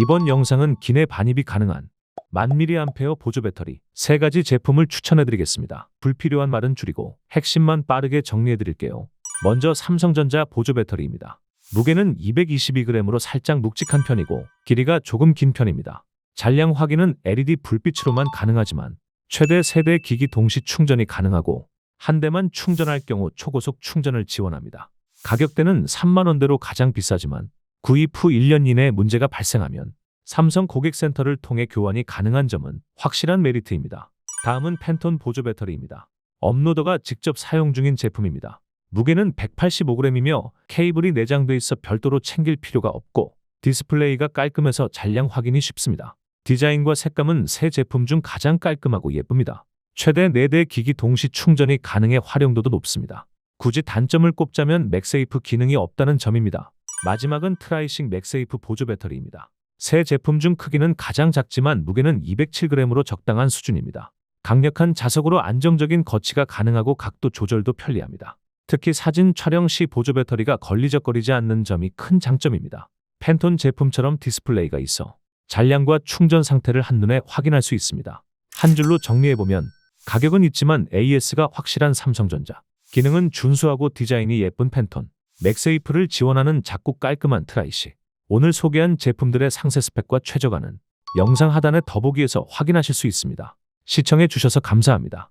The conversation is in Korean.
이번 영상은 기내 반입이 가능한 만미리암페어 보조 배터리 세 가지 제품을 추천해 드리겠습니다. 불필요한 말은 줄이고 핵심만 빠르게 정리해 드릴게요. 먼저 삼성전자 보조 배터리입니다. 무게는 222g으로 살짝 묵직한 편이고 길이가 조금 긴 편입니다. 잔량 확인은 LED 불빛으로만 가능하지만 최대 세대 기기 동시 충전이 가능하고 한 대만 충전할 경우 초고속 충전을 지원합니다. 가격대는 3만 원대로 가장 비싸지만 구입 후 1년 이내 문제가 발생하면 삼성 고객센터를 통해 교환이 가능한 점은 확실한 메리트입니다. 다음은 팬톤 보조 배터리입니다. 업로더가 직접 사용 중인 제품입니다. 무게는 185g이며 케이블이 내장돼 있어 별도로 챙길 필요가 없고 디스플레이가 깔끔해서 잔량 확인이 쉽습니다. 디자인과 색감은 새 제품 중 가장 깔끔하고 예쁩니다. 최대 4대 기기 동시 충전이 가능해 활용도도 높습니다. 굳이 단점을 꼽자면 맥세이프 기능이 없다는 점입니다. 마지막은 트라이싱 맥세이프 보조 배터리입니다. 새 제품 중 크기는 가장 작지만 무게는 207g으로 적당한 수준입니다. 강력한 자석으로 안정적인 거치가 가능하고 각도 조절도 편리합니다. 특히 사진 촬영 시 보조 배터리가 걸리적거리지 않는 점이 큰 장점입니다. 팬톤 제품처럼 디스플레이가 있어 잔량과 충전 상태를 한눈에 확인할 수 있습니다. 한 줄로 정리해보면 가격은 있지만 AS가 확실한 삼성전자, 기능은 준수하고 디자인이 예쁜 팬톤, 맥세이프를 지원하는 작고 깔끔한 트라이시. 오늘 소개한 제품들의 상세 스펙과 최저가는 영상 하단의 더보기에서 확인하실 수 있습니다. 시청해 주셔서 감사합니다.